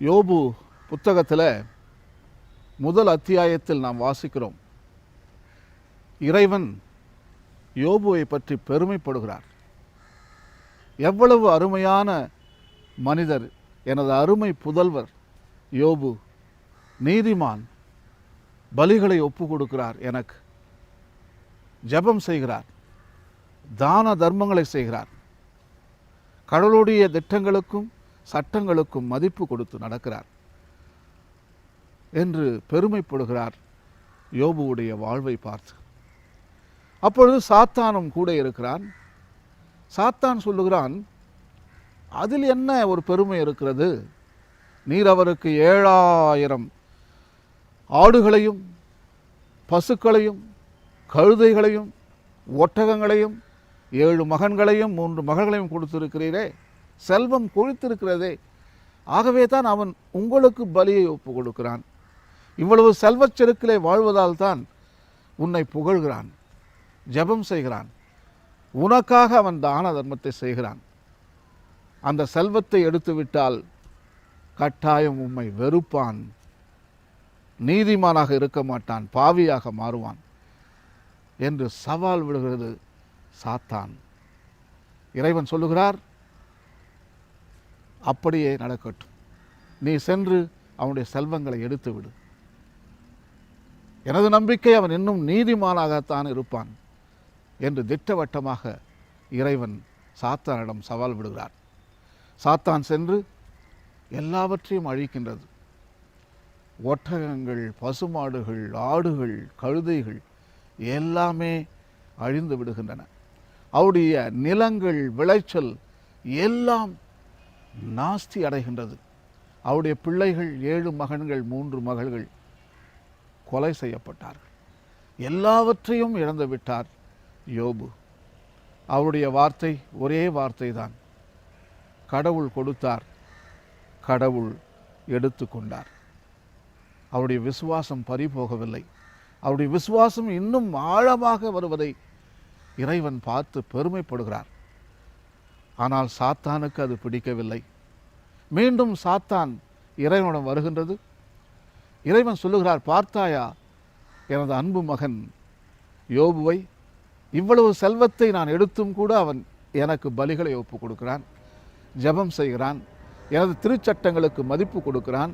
யோபு புத்தகத்தில் முதல் அத்தியாயத்தில் நாம் வாசிக்கிறோம். இறைவன் யோபுவை பற்றி பெருமைப்படுகிறார். எவ்வளவு அருமையான மனிதர் எனது அருமை புதல்வர் யோபு நீதிமான் பலிகளை ஒப்பு கொடுக்கிறார் எனக்கு. ஜெபம் செய்கிறார் தான தர்மங்களை செய்கிறார். கடவுளுடைய திட்டங்களுக்கும் சட்டங்களுக்கும் மதிப்பு கொடுத்து நடக்கிறார் என்று பெருமைப்படுகிறார் யோபுவுடைய வாழ்வை பார்த்து. அப்பொழுது சாத்தானும் கூட இருக்கிறான். சாத்தான் சொல்லுகிறான் அதில் என்ன ஒரு பெருமை இருக்கிறது? நீர் அவருக்கு ஏழாயிரம் ஆடுகளையும் பசுக்களையும் கழுதைகளையும் ஒட்டகங்களையும் ஏழு மகன்களையும் மூன்று மகள்களையும் கொடுத்திருக்கிறீரே. செல்வம் கொழித்திருக்கிறதே. ஆகவே தான் அவன் உங்களுக்கு பலியை ஒப்பு கொடுக்கிறான் இவ்வளவு செல்வச் செருக்கிலே வாழ்வதால் தான் உன்னை புகழ்கிறான் ஜெபம் செய்கிறான். உனக்காக அவன் தான தர்மத்தை செய்கிறான். அந்த செல்வத்தை எடுத்துவிட்டால் கட்டாயம் உம்மை வெறுப்பான் நீதிமானாக இருக்க மாட்டான் பாவியாக மாறுவான் என்று சவால் விடுகிறது சாத்தான். இறைவன் சொல்லுகிறார் அப்படியே நடக்கட்டும். நீ சென்று அவனுடைய செல்வங்களை எடுத்து விடு. எனது நம்பிக்கை அவன் இன்னும் நீதிமானாகத்தான் இருப்பான் என்று திட்டவட்டமாக இறைவன் சாத்தானிடம் சவால் விடுகிறார். சாத்தான் சென்று எல்லாவற்றையும் அழிக்கின்றது. ஒட்டகங்கள் பசுமாடுகள் ஆடுகள் கழுதைகள் எல்லாமே அழிந்து விடுகின்றன. அவருடைய நிலங்கள் விளைச்சல் எல்லாம் நாஸ்தி அடைகின்றது. அவருடைய பிள்ளைகள் ஏழு மகன்கள் மூன்று மகள்கள் கொலை செய்யப்பட்டார்கள். எல்லாவற்றையும் இழந்து விட்டார் யோபு. அவருடைய வார்த்தை ஒரே வார்த்தை தான் கடவுள் கொடுத்தார் கடவுள் எடுத்துக்கொண்டார் அவருடைய விசுவாசம் பறிபோகவில்லை. அவருடைய விசுவாசம் இன்னும் ஆழமாக வருவதை இறைவன் பார்த்து பெருமைப்படுகிறார். ஆனால் சாத்தானுக்கு அது பிடிக்கவில்லை. மீண்டும் சாத்தான் இறைவனிடம் வருகின்றது. இறைவன் சொல்லுகிறார் பார்த்தாயா எனது அன்பு மகன் யோபுவை இவ்வளவு செல்வத்தை நான் எடுத்தும் கூட அவன் எனக்கு பலிகளை ஒப்பு கொடுக்கிறான் ஜெபம் செய்கிறான் எனது திருச்சட்டங்களுக்கு மதிப்பு கொடுக்கிறான்